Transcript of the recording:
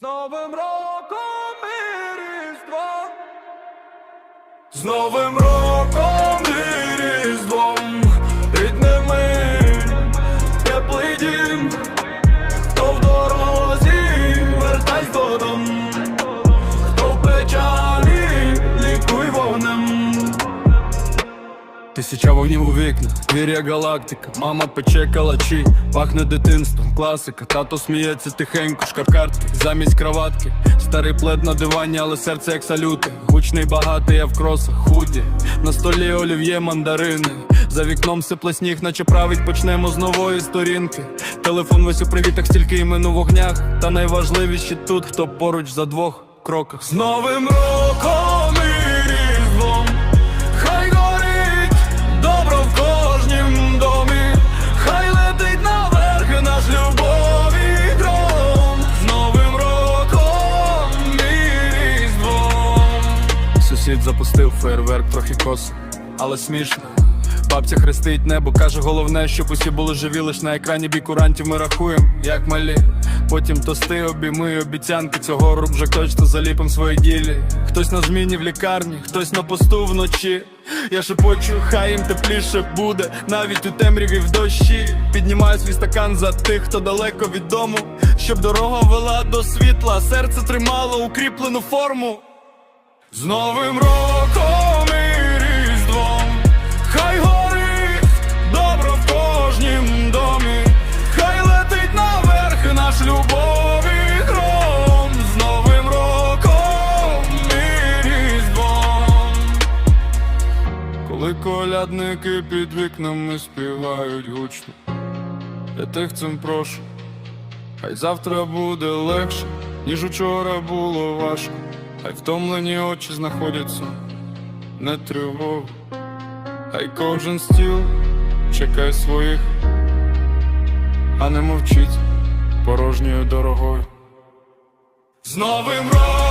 З Новим роком і Різдвом З Новим роком Тисяча вогнів у вікна, вір'я галактика, мама пече калачі, пахне дитинством, класика, тато сміється тихенько, шкаркартки, замість кроватки, старий плед на дивані, але серце як салюти. Гучний багатий, я в кросах, худі, на столі олів'є мандарини. За вікном сипле сніг, наче править, почнемо з нової сторінки. Телефон весь у привітах, стільки імен у вогнях. Та найважливіші тут, хто поруч за двох кроках. З Новим роком Сусід запустив фейерверк, трохи косо, але смішно. Бабця хрестить небо, каже, головне, щоб усі були живі, лиш на екрані бій курантів ми рахуємо, як малі. Потім тости, обійми, обіцянки цього руб вже точно заліпим свої ділі. Хтось на зміні в лікарні, хтось на посту вночі. Я шепочу, хай їм тепліше буде, навіть у темряві в дощі. Піднімаю свій стакан за тих, хто далеко від дому, щоб дорога вела до світла, серце тримало укріплену форму. З Новим роком і Різдвом. Хай горить добро в кожнім домі, хай летить наверх наш любові гром. З Новим роком і Різдвом. Коли колядники під вікнами співають гучно, я тих цим прошу, хай завтра буде легше, ніж учора було важко, хай втомлені очі знаходяться не тривогу, хай кожен стіл чекає своїх, а не мовчить порожньою дорогою. З Новим роком!